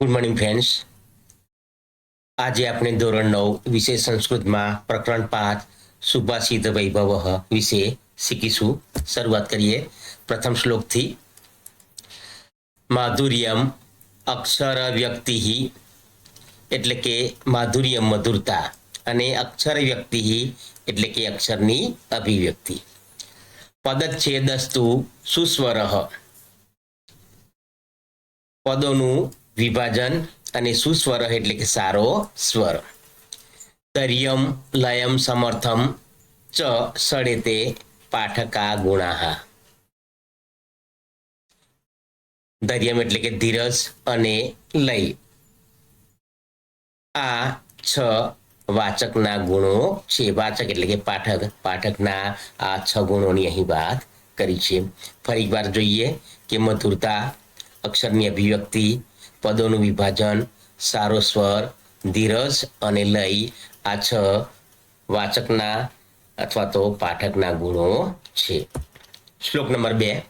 Good morning friends. આજે આપણે ધોરણ નવ વિશે સંસ્કૃતમાં પ્રકરણ પાંચ સુભાષિત વૈભવ વિશે શીખીશું. શરૂઆત કરીએ પ્રથમ શ્લોકથી. માધુર્યમ અક્ષર વ્યક્તિ એટલે કે માધુર્ય મધુરતા અને અક્ષર વ્યક્તિ એટલે કે અક્ષરની અભિવ્યક્તિ. પદચ્છેદસ્તુ સુસ્વર. પદોનું વિભાજન અને સુસ્વર એટલે કે સારો સ્વર. તર્યમ, લયમ, સમર્થમ, ચ, સડેતે, પાઠકા, ગુણાહા. ધૈર્યમ એટલે કે ધીરજ અને લય. આ છ વાચકના ગુણો છે. વાચક એટલે કે પાઠક. પાઠકના આ છ ગુણોની અહીં વાત કરી છે. ફરી એકવાર જોઈએ કે મધુરતા, અક્ષરની અભિવ્યક્તિ પદોનું વિભાજન, સારો સ્વર, ધીરજ અને લય આ છ વાચકના અથવા તો પાઠકના ગુણો છે. શ્લોક નંબર બે.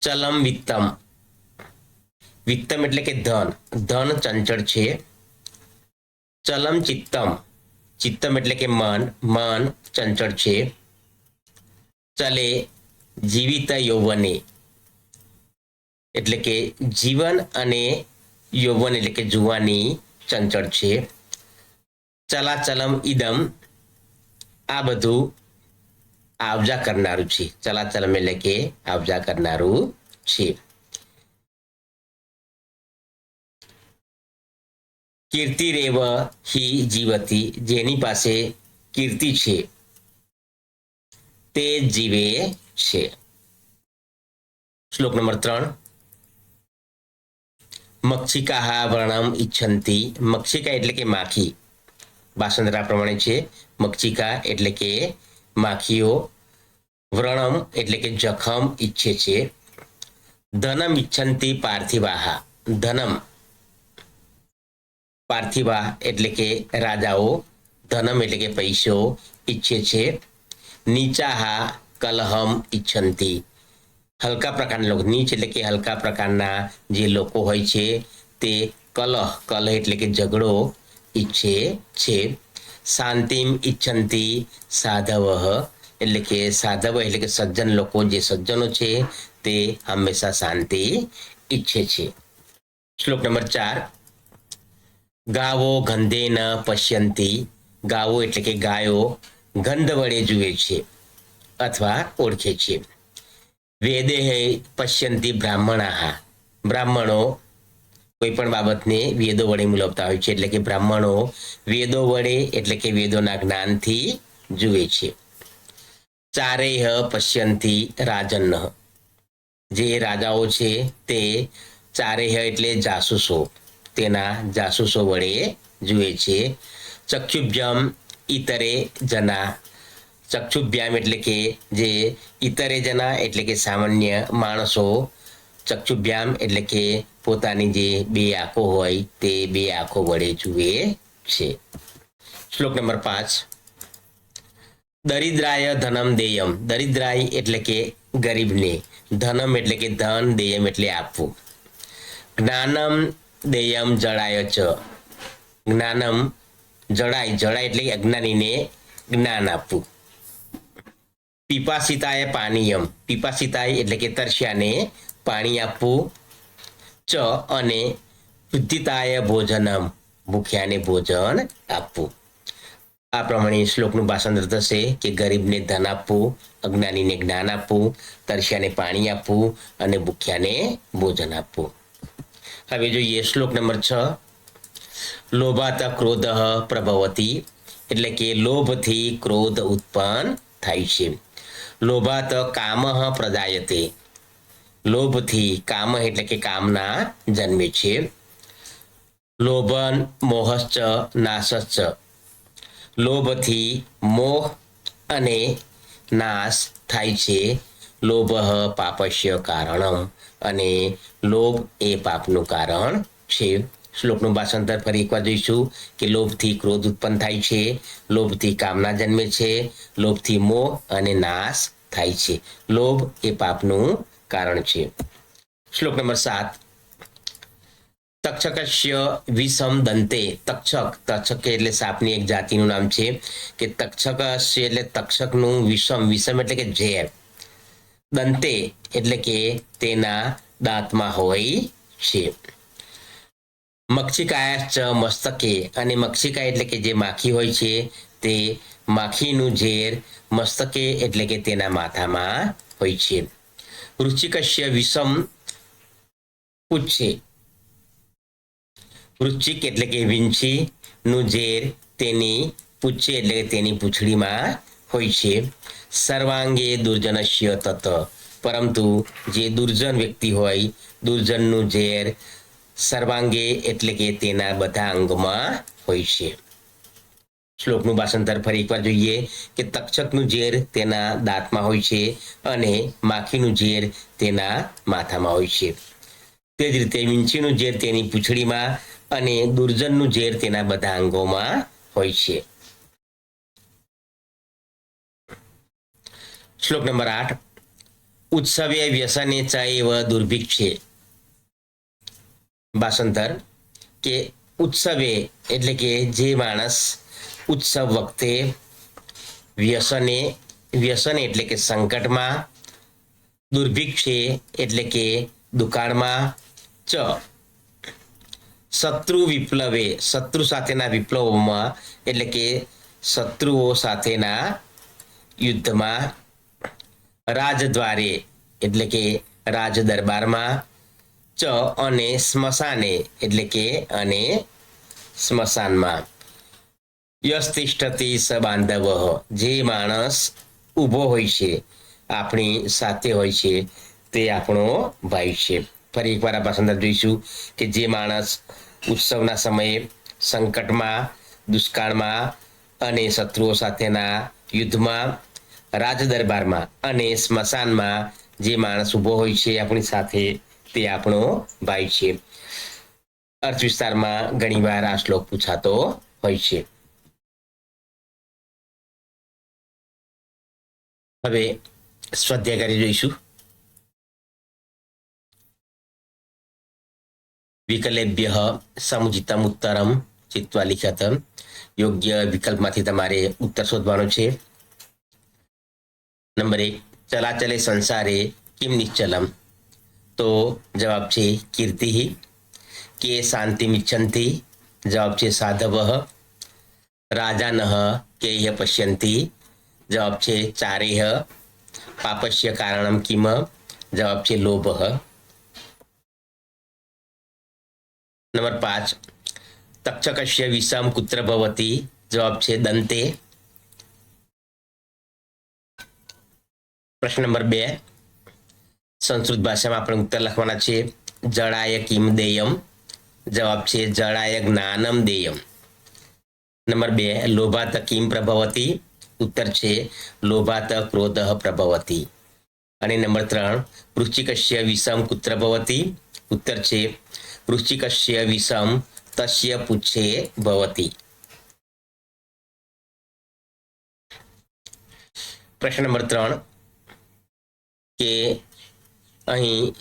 ચલમ વિત્તમ. વિત્તમ એટલે કે ધન. ધન ચંચળ છે. ચલમ ચિત્તમ. ચિત્તમ એટલે કે મન. મન ચંચળ છે. ચલે જીવિત યૌવને એટલે કે જીવન અને યૌવન એટલે કે જુવાની ચંચળ છે. ચલાચલમ ઇદમ આ બધું આવજા કરનારું છે. ચલાચલમ એટલે કે આવજા કરનારું છે. કીર્તિરેવ હી જીવતી, જેની પાસે કીર્તિ છે. તે જીવે છે. શ્લોક નંબર ત્રણ. મક્ષિકા વર્ણમ ઈચ્છંતી. મક્ષિકા એટલે કે માખી. ભાષાંતરા પ્રમાણે છે. મક્ષિકા એટલે કે માખીઓ. વ્રણમ એટલે કે જખમ ઈચ્છે છે. ધનમ ઈચ્છંતી પાર્થિવાહા. ધનમ. પાર્થિવા એટલે કે રાજાઓ. ધનમ એટલે કે પૈસો ઈચ્છે છે. નીચાહા કલહમ ઈચ્છંતી. હલકા પ્રકારના લોકો, નીચ એટલે કે હલકા પ્રકારના જે લોકો હોય છે, તે કલહ કલહ એટલે કે ઝઘડો, ઈચ્છે છે. શાંતિમ ઈચ્છંતી સાધવ એટલે કે સાધવ એટલે કે સજ્જન લોકો, જે સજ્જનો છે, તે હંમેશા શાંતિ ઈચ્છે છે. શ્લોક નંબર ચાર. ગાવો ગંધે ન પશ્યંતી. ગાવો એટલે કે ગાયો ગંધ વડે જુએ છે અથવા ઓળખે છે. વેદે પશ્યંતી બ્રાહ્મણા બ્રાહ્મણો કોઈ પણ બાબતને વેદો વડે મુલવતા હોય છે, એટલે કે બ્રાહ્મણો વેદો વડે, એટલે કે વેદોના જ્ઞાનથી જુએ છે. ચારેય પશ્યંતી રાજન જે રાજાઓ છે તે ચારેય એટલે જાસૂસો. તેના જાસૂસો વડે જુએ છે. ચક્ષુભ્યમ ઇતરે જના ચક્ષુભ્યામ એટલે કે જે ઇતરે જના એટલે કે સામાન્ય માણસો ચક્ષુભ્યામ એટલે કે પોતાની જે બે આંખો હોય તે બે આંખો વડે જુએ છે. શ્લોક નંબર પાંચ. દરિદ્રાય ધનમ દેયમ. દરિદ્રાય એટલે કે ગરીબને. ધનમ એટલે કે ધન, દેયમ એટલે આપવું. જ્ઞાનમ દેયમ જળાય ચ. જ્ઞાનમ જળાય. જળાય એટલે અજ્ઞાનીને જ્ઞાન આપવું. પીપાસિતાય પાનીયમ પીપાસિતાએ એટલે કે તરસ્યાને પાણી આપવું. ચ અને વૃદ્ધિતાય ભોજનમ ભૂખ્યાને ભોજન આપવું. આ પ્રમાણે શ્લોકનું ભાષાંતર થશે કે ગરીબને ધન આપવું, અજ્ઞાનીને જ્ઞાન આપવું, તરસ્યાને પાણી આપવું અને ભૂખ્યાને ભોજન આપવું. હવે જોઈએ શ્લોક નંબર છ. લોભાત ક્રોધ પ્રભવતી. એટલે કે લોભથી ક્રોધ ઉત્પન્ન થાય છે. લોભાત કામ પ્રદાયતે. લોભથી કામ એટલે કે કામના જન્મે છે. લોભન મોહશ્ચ નાશશ્ચ. લોભથી મોહ અને નાશ થાય છે. લોભ પાપસ્ય કારણમ અને લોભ એ પાપનું કારણ છે. શ્લોકનું ભાષાંતર ફરી એકવાર જોઈશું કે લોભથી ક્રોધ ઉત્પન્ન થાય છે, લોભથી કામના જન્મે છે, લોભથી મોહ અને નાશ થાય છે. લોભ એ પાપનું કારણ છે. શ્લોક નંબર સાત. તક્ષકસ્ય વિષમ દંતે. તક્ષક તક્ષક એટલે સાપની એક જાતિનું નામ છે કે તક્ષકસ્ય એટલે તક્ષકનું વિષમ વિષમ એટલે કે ઝેર. દંતે એટલે કે તેના દાંતમાં હોય છે. મક્ષિકાયાશ્ચ મસ્તકે અને મક્ષિકા એટલે કે જે માખી હોય છે, તે માખીનું ઝેર મસ્તકે એટલે કે તેના માથામાં હોય છે. વૃશ્ચિકસ્ય વિષમ પૂછે વૃશ્ચિક એટલે કે વીંછી નું ઝેર તેની પૂછે એટલે કે તેની પૂંછડીમાં હોય છે. સર્વાંગે દુર્જનસ્ય તત. પરંતુ જે દુર્જન વ્યક્તિ હોય, દુર્જનનું ઝેર સર્વાંગે એટલે કે તેના બધા અંગમાં હોય છે. શ્લોકનું ભાષાંતર ફરી એકવાર જોઈએ કે તક્ષકનું ઝેર તેના દાંતમાં હોય છે અને માખીનું ઝેર તેના માથામાં હોય છે. તે જ રીતે વીંછીનું ઝેર તેની પૂંછડીમાં અને દુર્જનનું ઝેર તેના બધા અંગોમાં હોય છે. શ્લોક નંબર આઠ. ઉત્સવે વ્યસને ચૈવ દુર્ભિક્ષે. ભાષાંતર કે ઉત્સવે એટલે કે જે માણસ ઉત્સવ વખતે વ્યસને, વ્યસન એટલે કે સંકટમાં, દુર્ભિક્ષે એટલે કે દુકાળમાં ચ. શત્રુ વિપ્લવે, શત્રુ સાથેના વિપ્લવોમાં એટલે કે શત્રુઓ સાથેના યુદ્ધમાં, રાજદ્વારે એટલે કે રાજ દરબારમાં ચ અને સ્મશાને, એટલે કે અને સ્મશાનમાં. યસ્તિષ્ઠતિ સ બાંધવ જે માણસ ઊભો હોય છે, આપણી સાથે હોય છે, તે આપણો ભાઈ છે. ફરી એકવાર આ સંદર્ભ જોઈશું કે જે માણસ ઉત્સવના સમયે સંકટમાં, દુષ્કાળમાં અને શત્રુઓ સાથેના યુદ્ધમાં રાજ દરબારમાં અને સ્મશાનમાં જે માણસ ઊભો હોય છે આપણી સાથે તે આપણો ભાઈ છે. અર્થ વિસ્તારમાં ઘણીવાર આ શ્લોક પૂછાતો હોય છે. હવે સ્વાધ્યાય કરી જોઈશું. વિકલેભ્ય સમુચિતમ ઉત્તરમ ચિત્વા લિખત યોગ્ય વિકલ્પમાંથી તમારે ઉત્તર શોધવાનો છે. નંબર એક, ચલાચલે સંસારે કિમ નિશ્ચલમ? તો જવાબ છે કીર્તિ કે શાંતિ મિચ્છંતિ જવાબ છે સાધવ રાજાન કેય પશ્યંતિ જવાબ છે ચારેહ પાપસ્ય કારણમ કિમ જવાબ છે લોભ નંબર પાંચ તક્ષકસ્ય વિષમ કુત્ર ભવતી જવાબ છે દંતે પ્રશ્ન નંબર બે સંસ્કૃત ભાષામાં આપણે ઉત્તર લખવાના છે જળાય કિમ દેયમ. જવાબ છે જળાય જ્ઞાનમ દેયમ. નંબર બે લોભાત કિમ પ્રભવતી. ઉત્તર છે લોભાત ક્રોધ પ્રભવતી. અને નંબર ત્રણ, વૃશ્ચિકસ્ય વિષમ કુત્ર ભવતી. ઉત્તર છે, વૃશ્ચિકસ્ય વિષમ તસ્ય પૂછે ભવતી. પ્રશ્ન નંબર ત્રણ, કે અહીં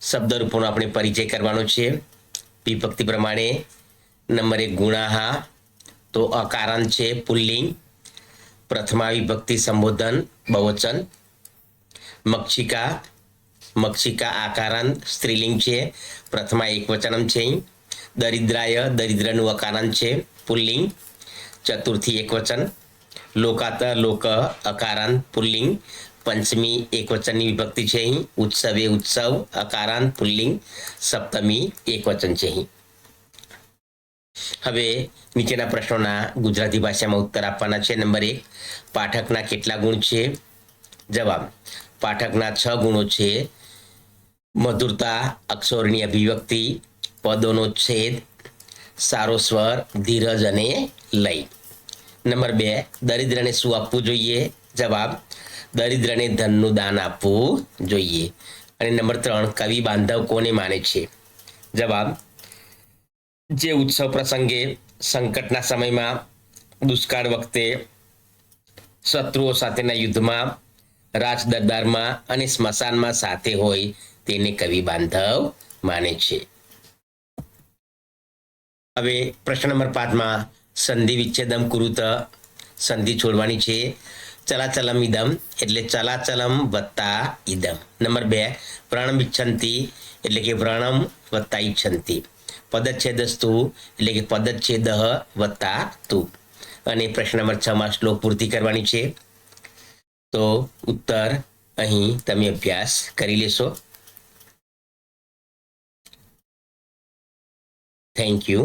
શબ્દરૂપોનો આપણે પરિચય કરવાનો છે. વિભક્તિ પ્રમાણે નંબર એક ગુણાહા, તો અકારણ છે પુલ્લિંગ. પ્રથમા વિભક્તિ સંબોધન, બહુવચન. મક્ષિકા મક્ષિકા આકારણ, સ્ત્રીલિંગ છે. પ્રથમા એકવચનમ છે દરિદ્રાય, દરિદ્રનું અકારણ છે પુલ્લિંગ. ચતુર્થી એકવચન લોકાત, લોક અકારાંત પુલ્લિંગ. પંચમી એકવચનની વિભક્તિ છે અહીં. ઉત્સવ એ ઉત્સવ, અકારાંત, પુલ્લિંગ, સપ્તમી એકવચન છે અહીં. હવે નીચેના પ્રશ્નોના ગુજરાતી ભાષામાં ઉત્તર આપવાના છે. નંબર એક, પાઠકના કેટલા ગુણ છે? જવાબ, પાઠકના છ ગુણો છે. મધુરતા, અક્ષરની અભિવ્યક્તિ, પદોનો છેદ, સારો સ્વર, ધીરજ અને લય. નંબર બે, દરિદ્રને શું આપવું જોઈએ? જવાબ, દરિદ્રને ધનનું દાન આપવું જોઈએ. અને નંબર ત્રણ, કવિ બાંધવ કોને માને છે? જવાબ, જે ઉત્સવ પ્રસંગે સંકટના સમયમાં, દુષ્કાળ વખતે શત્રુઓ સાથેના યુદ્ધમાં, રાજદરબારમાં અને સ્મશાનમાં સાથે હોય તેને કવિ બાંધવ માને છે. હવે પ્રશ્ન નંબર પાંચમાં, સંધિ વિચ્છેદમ કુરુત સંધિ છોડવાની છે. ચલાચલમ ઇદમ એટલે ચલાચલમ વત્તા ઇદમ નંબર બે પ્રણમ ઇચ્છંતિ એટલે કે વ્રણમ વત્તા ઇચ્છંતિ પદચ્છેદસ્તુ એટલે કે પદચ્છેદ વત્તા તુ અને પ્રશ્ન નંબર છ માં શ્લોક પૂર્તિ કરવાની છે તો ઉત્તર અહીં તમે અભ્યાસ કરી લેશો થેન્ક યુ